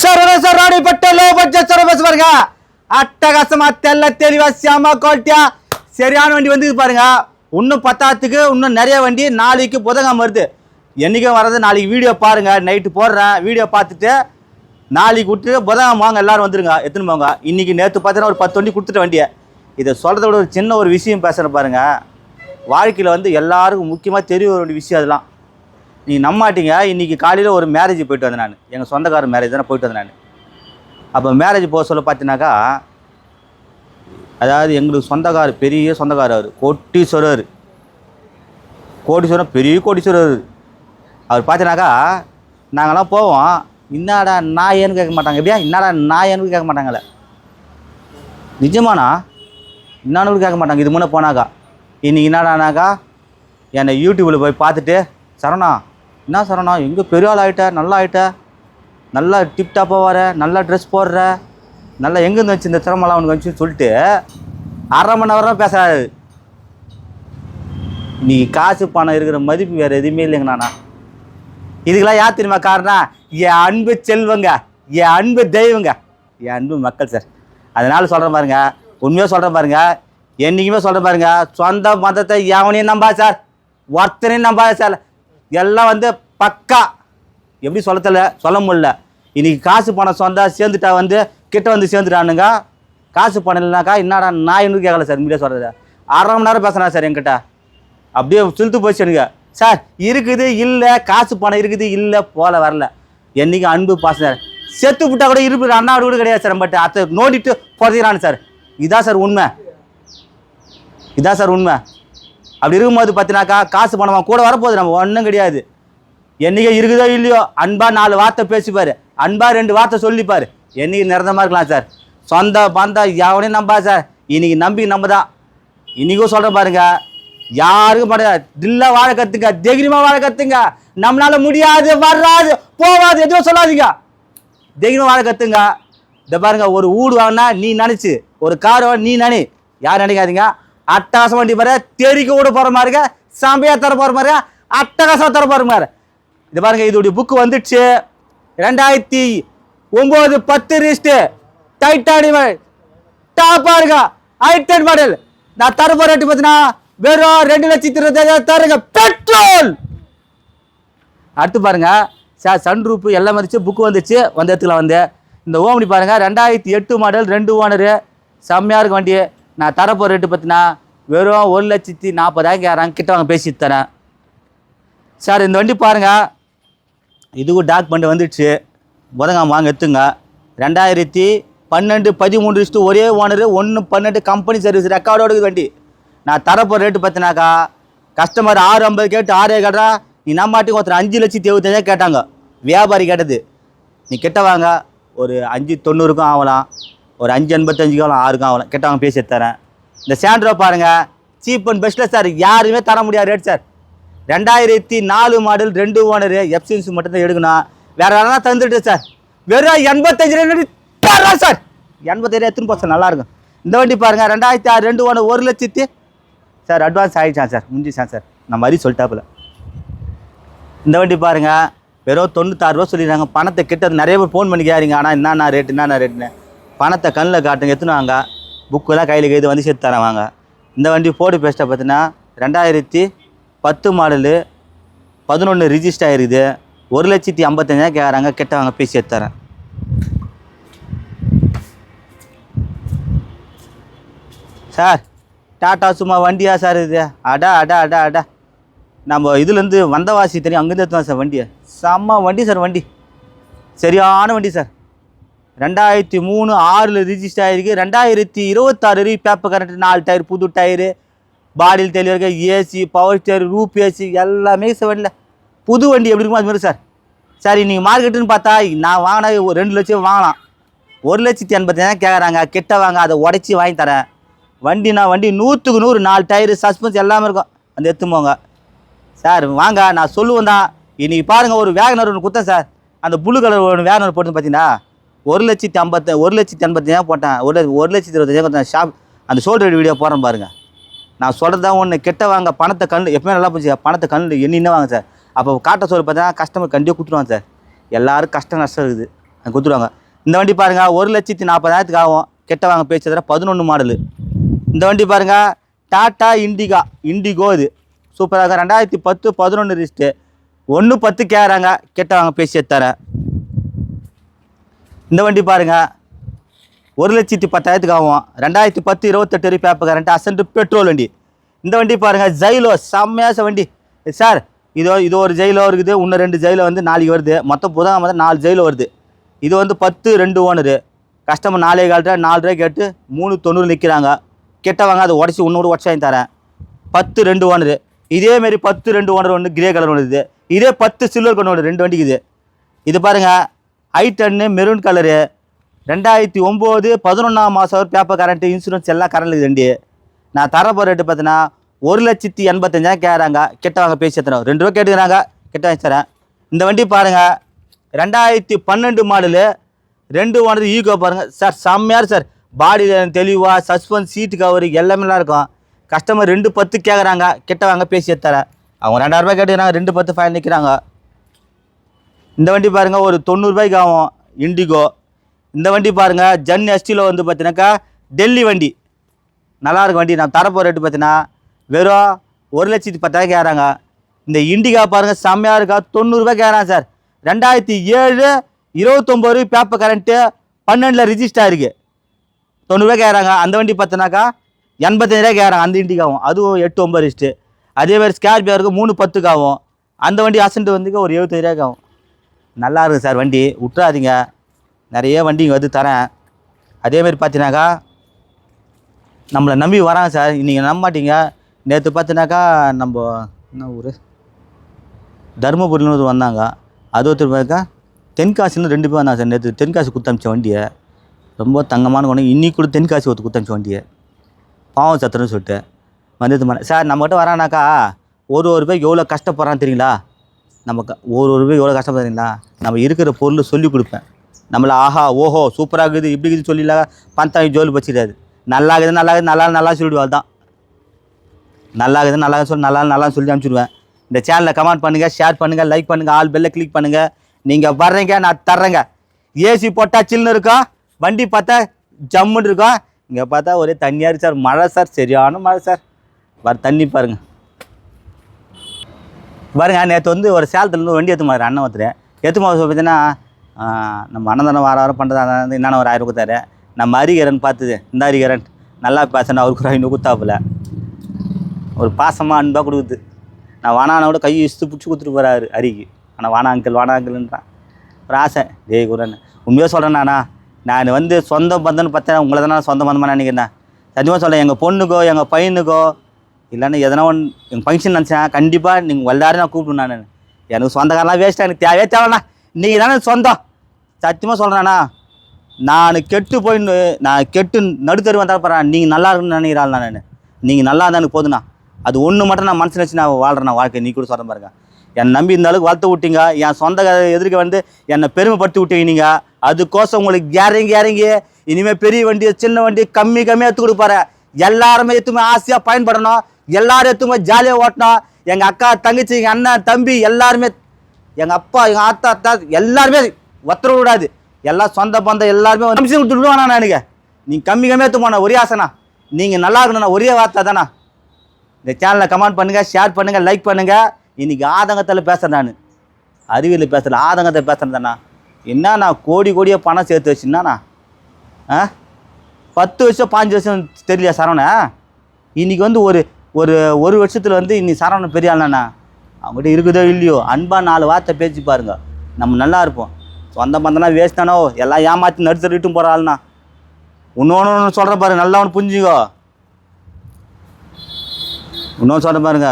ಸರ್ವಸ ರಾಣಿ ಪಟ್ಟೆ low budget servers பாருங்க அட்டகாசமா தெல்ல தெளிவா செம குவாலிட்டியா சரியான வண்டி வந்து பாருங்க இன்னும் பத்தாத்துக்கு இன்னும் நிறைய வண்டி நாளைக்கு புதகம் வருது என்னைக்கும் வர்றது நாளைக்கு வீடியோ பாருங்க நைட்டு போடுறேன் வீடியோ பார்த்துட்டு நாளைக்கு விட்டு புதகம் வாங்க எல்லாரும் வந்துருங்க எத்தனை போங்க இன்னைக்கு நேற்று பார்த்தீங்கன்னா ஒரு பத்து வண்டி கொடுத்துட்ட வண்டியை இதை சொல்கிறத விட ஒரு சின்ன ஒரு விஷயம் பேசுகிறேன் பாருங்க வாழ்க்கையில் வந்து எல்லாருக்கும் முக்கியமாக தெரிய ஒரு விஷயம் அதெல்லாம் நீங்கள் நம்மாட்டிங்க இன்றைக்கி காலையில் ஒரு மேரேஜ் போயிட்டு வந்தேன் நான். எங்கள் சொந்தக்கார மேரேஜ் தானே போயிட்டு வந்தேன் நான். அப்போ மேரேஜ் போக சொல்ல பார்த்தீங்கன்னாக்கா அதாவது எங்களுக்கு சொந்தக்கார் பெரிய சொந்தக்காரர் அவர் கோட்டீஸ்வரர். கோட்டீஸ்வரர் பெரிய கோட்டீஸ்வரர். அவர். அவர் பார்த்தீங்கன்னாக்கா போவோம். என்னடா நாயேன்னு கேட்க மாட்டாங்க. எப்படியா? என்னடா நாயேன்னு கேட்க மாட்டாங்களே நிஜமானா என்னான்னு கேட்க மாட்டாங்க. இது முன்னே போனாக்கா. இன்னைக்கு என்னடானாக்கா என்னை யூடியூப்பில் போய் பார்த்துட்டு சரணா என்ன சரணா எங்கே பெரிய ஆள் ஆகிட்ட நல்லா ஆகிட்ட நல்லா டிப்டாப்பாக வர நல்லா ட்ரெஸ் போடுற நல்லா எங்கேருந்து வச்சு இந்த திறமெல்லாம் அவனுக்கு வந்துச்சுன்னு சொல்லிட்டு அரை மணி நேரம் பேசுகிறாரு நீ காசு பணம் இருக்கிற மதிப்பு வேறு எதுவுமே இல்லைங்க நானா. இதுக்கெல்லாம் யார் தெரியுமா காரணம்? என் அன்பு செல்வங்க என் அன்பு தெய்வங்க. என் அன்பு மக்கள் சார். அதனால் சொல்கிறேன் பாருங்க உண்மையாக சொல்கிறேன் பாருங்க என்றைக்குமே சொல்கிறேன் பாருங்க சொந்த மதத்தை எவனையும் நம்பாது சார். ஒருத்தனையும் நம்பாது சார். எல்லாம் வந்து பக்கா. எப்படி சொல்ல தெரியல? சொல்ல முடில இன்றைக்கி காசு பணம் சொந்தா சேர்ந்துட்டா வந்து கிட்ட வந்து சேர்ந்துட்டானுங்க. காசு பணம் இல்லைனாக்கா என்னடா நான் இன்னும் கேட்கல சார் மீடியா சொல்கிறது அரை மணி நேரம் பேசுகிறேன் சார் என்கிட்ட. அப்படியே சிலுத்து போச்சு எனக்கு. சார் இருக்குது இல்லை காசு பணம் இருக்குது இல்லை போல வரல. என்னைக்கு அன்பு பாசம் சார். செத்து விட்டா கூட இருப்பு அண்ணா கூட கிடையாது சார் பட் அதை நோண்டிட்டு புதைக்கிறான் சார். இதான் சார் உண்மை. இதான் சார் உண்மை. அப்படி இருக்கும்போது பார்த்தினாக்கா காசு பணமாக கூட வரப்போகுது நம்ம ஒன்றும் கிடையாது. என்னைக்கு இருக்குதோ இல்லையோ அன்பாக நாலு வார்த்தை பேசிப்பார். அன்பாக ரெண்டு வார்த்தை சொல்லிப்பார். என்னைக்கு நிரந்தரமாக இருக்கலாம் சார். சொந்த பந்தம் எவனையும் நம்பா சார். இன்றைக்கி நம்பி நம்ம தான் இன்னைக்கும் சொல்கிறேன் பாருங்க. யாருக்கும் பாருங்க தில்லா வாழ கற்றுங்க தைரியமாக வாழ கற்றுங்க நம்மளால முடியாது வராது போகாது எதுவும் சொல்லாதீங்க. தைரியமாக வாழ கற்றுங்க இந்த பாருங்க ஒரு வீடு வாங்கினா நீ நினச்சி ஒரு கார் வாங்க நீ நினை. யார் நினைக்காதீங்க? அட்டகாசம் வண்டி பாரு. தெறிக்க கூட போற மாதிரிங்க சம்பையா தர போற மாதிரிங்க அட்டகாசம் தர போற மாதிரி இது பாருங்க இதோடைய புக்கு வந்துடுச்சு. ரெண்டாயிரத்தி ஒன்பது பத்து ரிஸ்ட்டு டைட்டானி டாப்பா இருக்கா? ஹைட்டன் மாடல் நான் தர போற ரேட்டு பார்த்தீங்கன்னா வெறும் ரெண்டு லட்சத்தி இருபத்தாயிரம் தருங்க பெட்ரோல் அடுத்து பாருங்க சார் சன் ரூப் எல்லாம் வந்துச்சு. புக்கு வந்துச்சு. வந்த இடத்துல வந்து இந்த ஓமனி பாருங்க ரெண்டாயிரத்தி எட்டு மாடல் ரெண்டு ஓனரு செம்மையாக இருக்கு வண்டி. நான் தரப்போ ரேட்டு பார்த்தீங்கன்னா வெறும் ஒரு லட்சத்தி நாற்பதாயிரம் கேட்குறாங்க கிட்ட வாங்க பேசி தரேன். சார் இந்த வண்டி பாருங்க. இதுக்கும் டாக்குமெண்ட் வந்துடுச்சு. புதங்காம வாங்க எடுத்துங்க. ரெண்டாயிரத்தி பன்னெண்டு பதிமூணு லிஸ்ட்டு ஒரே ஓனரு ஒன்று பன்னெண்டு கம்பெனி சர்வீஸ் ரெக்கார்டோட வண்டி. நான் தரப்போ ரேட்டு பார்த்தினாக்கா கஸ்டமர் ஆறு ஐம்பது கேட்டு ஆறே கேட்டா நீ நம்மாட்டுக்கு ஒருத்தர் அஞ்சு லட்சத்தி எழுபத்தஞ்சா கேட்டாங்க. வியாபாரி கேட்டது. நீ கிட்ட வாங்க. ஒரு அஞ்சு தொண்ணூறுக்கும் ஆகலாம். ஒரு அஞ்சு எண்பத்தஞ்சு காலம் ஆறுக்கும் ஆகலாம். கெட்டவங்க பேசி தரேன் இந்த சாண்ட்ரோ பாருங்கள் சீப் அண்ட் பெஸ்ட்டில் சார் யாருமே தர முடியாது ரேட் சார் ரெண்டாயிரத்தி நாலு மாடல் ரெண்டு ஓனரு எஃப்சிஎன்சி மட்டும்தான் எடுக்கணும். வேறு யாரா தந்துட்டு சார் வெறும் எண்பத்தஞ்சு ரெண்டு தரலாம் சார் எண்பத்தஞ்சு எத்தனை போச்சு? சார் இந்த வண்டி பாருங்கள் ரெண்டாயிரத்தி ஆறு ரெண்டு ஓனர் ஒரு லட்சத்தி சார் அட்வான்ஸ் ஆகிடுச்சான் சார் முடிஞ்சிச்சான் சார் நான் மாதிரி சொல்லிட்டாப்புல. இந்த வண்டி பாருங்கள் வெறும் தொண்ணூத்தாறு ரூபா சொல்லிடுறாங்க. பணத்தை கிட்ட நிறைய பேர் ஃபோன் பண்ணி ஆனால் என்னண்ணா ரேட்டு என்னென்ன ரேட்டுன்னு பணத்தை கண்ணில் காட்டுங்க. எத்தனை வாங்க. புக்கெல்லாம் கையில் கைது வந்து சேர்த்து தரேன். வாங்க. இந்த வண்டி ஃபோர்டு பேஸ்ட்டை பார்த்தீங்கன்னா ரெண்டாயிரத்தி பத்து மாடலு பதினொன்று ரிஜிஸ்டர் ஆயிருக்குது. ஒரு லட்சத்தி ஐம்பத்தஞ்சாயிரம் கேட்குறாங்க கிட்ட வாங்க பேசி சேர்த்து தரேன். சார் டாட்டா சும்மா வண்டியா சார் இது? அடா அடா அடா அடா. நம்ம இதுலேருந்து வந்தவாசி தெரியும். அங்கேருந்து எடுத்துவோம் சார் வண்டியை. செம்ம வண்டி சார் வண்டி. சரியான வண்டி சார். ரெண்டாயிரத்தி மூணு ஆறில் ரிஜிஸ்டர் ஆகிருக்கு ரெண்டாயிரத்தி இருபத்தாறு வரைக்கும் பேப்பர் கரண்ட் நாலு டயர் புது டயரு பாடியில் தெளிவாக AC power steer roof AC எல்லாமே வண்டியில் புது வண்டி எப்படி இருக்குமோ அது மாதிரி சார். சரி நீங்கள் மார்க்கெட்டுன்னு பார்த்தா நான் வாங்கினா ஒரு ரெண்டு லட்சம் வாங்கலாம். ஒரு லட்சத்தி எண்பத்தாயிரம் கேட்குறாங்க கிட்ட வாங்க அதை உடச்சி வாங்கி தரேன். வண்டி நான் வண்டி நூற்றுக்கு நூறு நாலு டயரு சஸ்பென்ஸ் எல்லாமே இருக்கும். அந்த எடுத்து போங்க. சார் வாங்க நான் சொல்லுவேன் தான். இன்றைக்கி பாருங்கள் ஒரு வேகனர் ஒன்று குத்தேன் சார். அந்த புழு கலர் ஒன்று வேகனர் போட்டு பார்த்தீங்கன்னா ஒரு லட்சத்தி ஐம்பத்தி ஒரு லட்சத்தி எண்பத்தஞ்சாயிரம் போட்டேன். ஒரு லட்சம் ஒரு லட்சத்தி இருபத்தஞ்சாயிரம் கொடுத்தேன் ஷாப் அந்த சோல்டர் வீடியோ போகிறேன் பாருங்கள் நான் சொல்கிறது தான் ஒன்று கெட்ட வாங்க பணத்தை கண் எப்பவுமே நல்லா போச்சு. பணத்தை கண் என்ன வாங்க சார். அப்போ காட்ட சொல்லி பார்த்தா கஸ்டமர் கண்டிப்பாக கொடுத்துருவாங்க சார். எல்லோரும் கஷ்டம் நஷ்டம் இருக்குது. கொடுத்துருவாங்க. இந்த வண்டி பாருங்க ஒரு லட்சத்தி நாற்பதாயிரத்துக்கு ஆகும். கெட்ட வாங்க பேச்சு பதினொன்று மாடலு. இந்த வண்டி பாருங்கள் டாட்டா இண்டிகா இண்டிகோ இது. சூப்பராக ரெண்டாயிரத்தி பத்து பதினொன்று ரிஸ்ட்டு ஒன்று பத்து கேட்குறாங்க கெட்ட வாங்க பேசி தரேன் இந்த வண்டி பாருங்க. ஒரு லட்சத்தி பத்தாயிரத்துக்கு ஆகும். ரெண்டாயிரத்தி பத்து இருபத்தெட்டு வரை பேப்பர் கரண்ட் அசன்ட் பெட்ரோல் வண்டி. இந்த வண்டி பாருங்க ஜைலோ செம்மையாச வண்டி. சார் இதோ இது ஒரு ஜெயிலோ இருக்குது இன்னும் ரெண்டு ஜெயிலோ வந்து நாளைக்கு வருது. மொத்தம் புதன் வந்து நாலு ஜெயிலோ வருது. இது வந்து பத்து ரெண்டு ஓனரு கஸ்டமர் நாலே கால்ட்ட நாலு ரூபாய் கேட்டு மூணு தொண்ணூறு நிற்கிறாங்க கெட்டவங்க அதை உடச்சி இன்னொரு உடச்சி வாங்கி தரேன். பத்து ரெண்டு ஓனரு இதேமாரி பத்து ரெண்டு ஓனர் ஒன்று கிரே கலர் ஒன்று இது இதே பத்து சில்வர் கலர் ஒன்று ரெண்டு வண்டிக்கு இது இது பாருங்கள் ஐ டென்னு மெரூன் கலரு ரெண்டாயிரத்தி ஒம்பது பதினொன்றாம் மாதம் பேப்பர் கரண்ட்டு இன்சூரன்ஸ் எல்லாம் கரண்ட் இருக்குது வண்டி நான் தர போகிற ரேட்டு பார்த்தீங்கன்னா ஒரு லட்சத்தி எண்பத்தஞ்சாயிரம் கேட்குறாங்க கெட்ட வாங்க பேசி எத்தனை? ரெண்டு ரூபா கேட்டுக்கிறாங்க. கெட்ட வாங்கி தரேன். இந்த வண்டி பாருங்கள் ரெண்டாயிரத்தி பன்னெண்டு மாடலு ரெண்டு ஓனர் ஈகோ பாருங்கள் சார் செம்மையாக சார். பாடியில் தெளிவாக சஸ்பென்ஸ் சீட்டு கவர் எல்லாமே இருக்கும். கஸ்டமர் ரெண்டு பத்து கேட்குறாங்க கெட்ட வாங்க பேசி தரேன் அவங்க ரெண்டாயிரம் ரூபாய் கேட்டுக்கிறாங்க. ரெண்டு பத்து ஃபைன் நிற்கிறாங்க இந்த வண்டி பாருங்கள் ஒரு தொண்ணூறுபாய்க்கு ஆகும். இண்டிகோ இந்த வண்டி பாருங்க ஜன் எஸ்டியில் வந்து பார்த்தீங்கன்னாக்கா டெல்லி வண்டி. நல்லா இருக்கும் வண்டி. நான் தரப்போ ரேட்டு பார்த்தீங்கன்னா வெறும் ஒரு லட்சத்தி பத்தாயிரம் கேட்குறாங்க இந்த இண்டிகா பாருங்க செம்மையாக இருக்கா? தொண்ணூறுபா கேட்குறாங்க சார். ரெண்டாயிரத்தி ஏழு இருபத்தொம்போது ரூபாய் பேப்பர் கரண்ட்டு பன்னெண்டில் ரிஜிஸ்டர் ஆகிருக்கு தொண்ணூறுரூவா கேட்குறாங்க அந்த வண்டி பார்த்தோன்னாக்கா எண்பத்தஞ்சிரூவா கேட்குறாங்க அந்த இண்டிகாவும் அதுவும் எட்டு ஒம்பது ரிஜிஸ்ட்டு அதே மாதிரி ஸ்கார்பியோ இருக்குது மூணு பத்துக்காகும் அந்த வண்டி அசன்ட் வந்து ஒரு எழுபத்தஞ்சாயிரம் ஆகும். நல்லா இருக்குது சார் வண்டி. விட்றாதீங்க நிறைய வண்டி இங்கே வந்து தரேன். அதேமாரி பார்த்தீங்கன்னாக்கா நம்மளை நம்பி வராங்க சார். நீங்கள் நம்ப மாட்டீங்க. நேற்று பார்த்தினாக்கா நம்ம என்ன ஊர்? தருமபுரியில் ஒரு வந்தாங்க. அது ஒருத்தர் பார்த்தா தென்காசின்னு ரெண்டு பேர் வந்தாங்க சார். நேற்று தென்காசி குத்தமிச்ச வண்டியை. ரொம்ப தங்கமான கொண்டு இன்னைக்கு கூட தென்காசி ஒருத்தர் குத்தமிச்ச வண்டியை. பாவம் சத்திரம்னு சொல்லிட்டு. வந்தது மாதிரி சார் நம்மகிட்ட வரானாக்கா ஒரு ஒரு பேர் எவ்வளோ கஷ்டப்படுறான்னு தெரியுங்களா? நமக்கு ஒரு ஒரு ரூபாய் எவ்வளோ கஷ்டப்படுறீங்களா நம்ம இருக்கிற பொருள் சொல்லி கொடுப்பேன். நம்மளை ஆஹா ஓஹோ சூப்பராக இருக்குது இப்படி இருக்குது சொல்லில பந்தாவி ஜோலி வச்சிடாது நல்லா இருக்குது நல்லா இருக்குது நல்லா நல்லா சொல்லிடுவாள் தான் நல்லா இருக்குது நல்லா சொல்லி நல்லா நல்லா சொல்லி அனுப்பிச்சிடுவேன். இந்த சேனலை கமெண்ட் பண்ணுங்கள் ஷேர் பண்ணுங்கள் லைக் பண்ணுங்கள் ஆல் பெல்லை கிளிக் பண்ணுங்கள் நீங்கள் வர்றீங்க நான் தர்றேங்க. ஏசி போட்டால் சில்லுன்னு இருக்கும் வண்டி பார்த்தா ஜம்முன்னு இருக்கும் இங்கே பார்த்தா ஒரே தண்ணியாக இருக்கு சார் மழை சார் சரியான மழை சார் வர தண்ணி பாருங்கள் பாருங்க நேற்று வந்து ஒரு சேலத்துலேருந்து வண்டி எடுத்து மாதிரி அண்ணன் ஒருத்தர். எடுத்து மாதிரி பார்த்தீங்கன்னா நம்ம அண்ணன் வார வாரம் பண்ணுறது வந்து என்னென்ன ஒரு ஆயிரம் கொடுத்தாரு. நம்ம அரிகரன் பார்த்துது இந்த அரிகரன் நல்லா பேசணும் அவருக்கு ஒரு ஐநூறு கொடுத்தாப்புல ஒரு பாசமாக அன்பாக கொடுக்குது. நான் வானான கூட கையை இஸ்து பிடிச்சி கொடுத்துட்டு போகிறாரு அரிக்கு. ஆனால் வானா அங்கிள் வானா அங்கிள்ன்றான். ஒரு ஆசை. ஜெய் குரன் உண்மையாக சொல்கிறேன் நானா? நான் வந்து சொந்த பந்தம்னு பார்த்தேன் உங்களை தானே சொந்த பந்தமாக நினைக்கிறேன். சத்தியமாக சொல்கிறேன் எங்கள் பொண்ணுக்கோ எங்கள் பையனுக்கோ இல்லைன்னா எதனா ஒன்று எங்கள் ஃபங்க்ஷன் நினச்சேன் கண்டிப்பாக நீங்கள் எல்லாரும் நான் கூப்பிடுவேன் நான். எனக்கு சொந்தக்காரெலாம் வேஸ்ட்டாக எனக்கு தேவையே தேவைண்ணா நீங்கள் தானே சொந்தம். சத்தியமாக சொல்கிறேண்ணா நான் கெட்டு போய் நான் கெட்டு நடுத்தரு வந்தால் போகிறேன் நீங்கள் நல்லா இருக்குன்னு நினைக்கிறாள் நான் நீங்கள் நல்லா இருந்தால் எனக்கு போதுண்ணா அது ஒன்று மட்டும் நான் மனசில் வச்சு நான் வாழ்கிறேன் வாழ்க்கை நீ கூட சொல்ல பாருங்க. என்னை நம்பி இந்த அளவுக்கு வளர்த்து விட்டீங்க. என் சொந்த எதிர்க்க வந்து என்னை பெருமைப்படுத்தி விட்டீங்க நீங்கள் அதுக்கோசம் உங்களுக்கு கேரங்கி இறங்கி இனிமேல் பெரிய வண்டி சின்ன வண்டி கம்மி கம்மியாக எடுத்து கொடுப்பாரு. எல்லாருமே எத்துமே ஆசையாக பயன்படணும். எல்லாரும் எத்துமே ஜாலியாக ஓட்டினா எங்கள் அக்கா தங்கச்சி எங்கள் அண்ணன் தம்பி எல்லாருமே எங்கள் அப்பா எங்கள் ஆத்தா அத்தா எல்லாருமே ஒத்தர விடாது எல்லாம் சொந்த பந்தம் எல்லாருமே ஒரு நிமிஷம் விட்டுடுவானா நான் நீங்கள் கம்மி கம்மியாக எடுத்து ஒரே ஆசைண்ணா. நீங்கள் நல்லா இருக்கணும்ண்ணா ஒரே வார்த்தை தானா இந்த சேனலை கமெண்ட் பண்ணுங்கள் ஷேர் பண்ணுங்கள் லைக் பண்ணுங்கள் இன்றைக்கி ஆதங்கத்தில் பேசுகிறேன் நான். அறிவியல் பேசுகிறேன் ஆதங்கத்தை பேசுகிறேன் தானே என்ன நான் கோடி கோடியாக பணம் சேர்த்து வச்சுன்னாண்ணா ஆ? பத்து வருஷம் பாஞ்சு வருஷம் தெரியலையா சரவணா? இன்றைக்கி வந்து ஒரு ஒரு ஒரு வருஷத்தில் வந்து இன்னி சரவணன் பெரிய ஆள்ண்ணா அவங்ககிட்ட இருக்குதோ இல்லையோ? அன்பாக நாலு வார்த்தை பேசி பாருங்க. நம்ம நல்லா இருப்போம். சொந்த பந்தனா வேஸ்ட்டானோ எல்லாம் ஏமாற்றி நடுத்தர் இட்டும் போகிற ஆளுண்ணா இன்னொன்று ஒன்று சொல்கிறேன் பாரு நல்லா ஒன்று புரிஞ்சுக்கோ. இன்னொன்று சொல்கிறேன் பாருங்க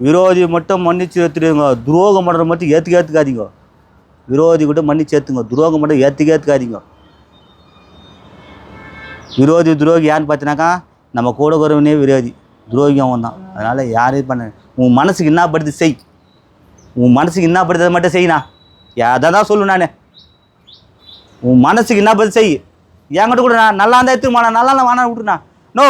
விரோதி மட்டும் மன்னிச்சு ஏற்றுடுங்க துரோகம் பண்ணுற மட்டும் ஏற்றுக்க ஏற்றுக்காதீங்க விரோதி கூட மன்னிச்சு ஏற்றுங்க துரோகம் மட்டும் ஏற்றுக்க ஏற்றுக்காதீங்க விரோதி துரோகி ஏன்னு பார்த்தினாக்கா நம்ம கூட குறவனே விரோதி. துரோகி அவன் தான். அதனால் யாரையும் பண்ண உன் மனசுக்கு என்ன படுது செய். உன் மனசுக்கு என்ன படுது அதை மட்டும் செய்யினா அதை தான் சொல்லு நான். உன் மனசுக்கு என்ன படுது செய். என்கிட்ட கூட நான். நல்லா இருந்தால் எடுத்துக்கமாண்ணா நல்லா இருந்தா வேணா விட்டுருண்ணா நோ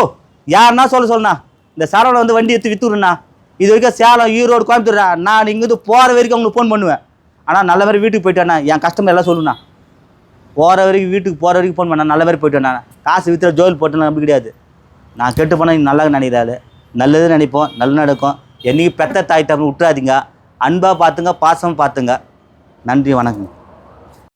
யாருன்னா சொல்ல சொல்லுண்ணா. இந்த சரவணை வந்து வண்டி எடுத்து விற்றுடுண்ணா இது வரைக்கும் சேலம் ஈரோடு கோயம்புத்தூர்ண்ணா நான் இங்கேருந்து போகிற வரைக்கும் உங்களுக்கு ஃபோன் பண்ணுவேன். ஆனால் நல்ல மாதிரி வீட்டுக்கு போயிட்டேண்ணா என் கஸ்டமர் எல்லாம் சொல்லுண்ணா. போகிற வரைக்கும் வீட்டுக்கு போகிற வரைக்கும் ஃபோன் பண்ண நல்ல மாதிரி போயிட்டேண்ணா நான். காசு விற்றுற ஜோயில் போட்டு நம்பி கிடையாது நான் கெட்டு போனால் நல்லா நினைக்கிறாரு நல்லது நினைப்போம் நல்லது நடக்கும். என்னைக்கு பெத்த தாய் தம்பி விட்டுறாதீங்க. அன்பாக பார்த்துங்க பாசம் பார்த்துங்க. நன்றி வணக்கம்.